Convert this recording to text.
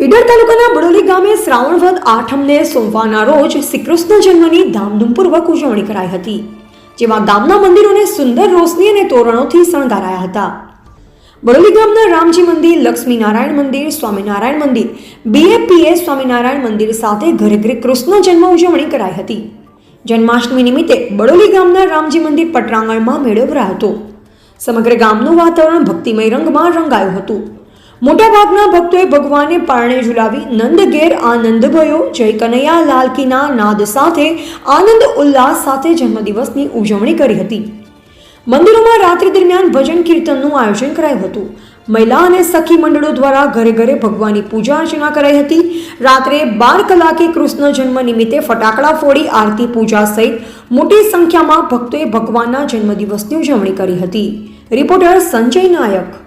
ઈડર તાલુકાના બડોલી ગામે શ્રાવણ વદ આઠમને સોમવારના રોજ શ્રી કૃષ્ણ જન્મની ધામધૂમપૂર્વક ઉજવણી કરાઈ હતી, જેમાં ગામના મંદિરોને સુંદર રોશની અને તોરણોથી શણગારાયા હતા. બડોલી ગામના રામજી મંદિર, લક્ષ્મીનારાયણ મંદિર, સ્વામિનારાયણ મંદિર બીએપીએ સ્વામિનારાયણ મંદિર સાથે ઘરે ઘરે કૃષ્ણ જન્મ ઉજવણી કરાઈ હતી. જન્માષ્ટમી નિમિત્તે બડોલી ગામના રામજી મંદિર પટરાંગણમાં મેળો ભરાયો હતો. સમગ્ર ગામનું વાતાવરણ ભક્તિમય રંગમાં રંગાયું હતું. મોટાભાગના ભક્તોએ ભગવાનને પારણે ઝુલાવી નંદ ઘેર આનંદ ભયો જય કનૈયા લાલકીના નાદ સાથે, આનંદ ઉલ્લાસ સાથે જન્મદિવસની ઉજવણી કરી હતી. મંદિરોમાં રાત્રિ દરમિયાન ભજન કીર્તનનું આયોજન કરાયું હતું. મહિલા અને સખી મંડળો દ્વારા ઘરે ઘરે ભગવાનની પૂજા અર્ચના કરાઈ હતી. રાત્રે બાર કલાકે કૃષ્ણ જન્મ નિમિત્તે ફટાકડા ફોડી આરતી પૂજા સહિત મોટી સંખ્યામાં ભક્તોએ ભગવાનના જન્મદિવસની ઉજવણી કરી હતી. રિપોર્ટર સંજય નાયક.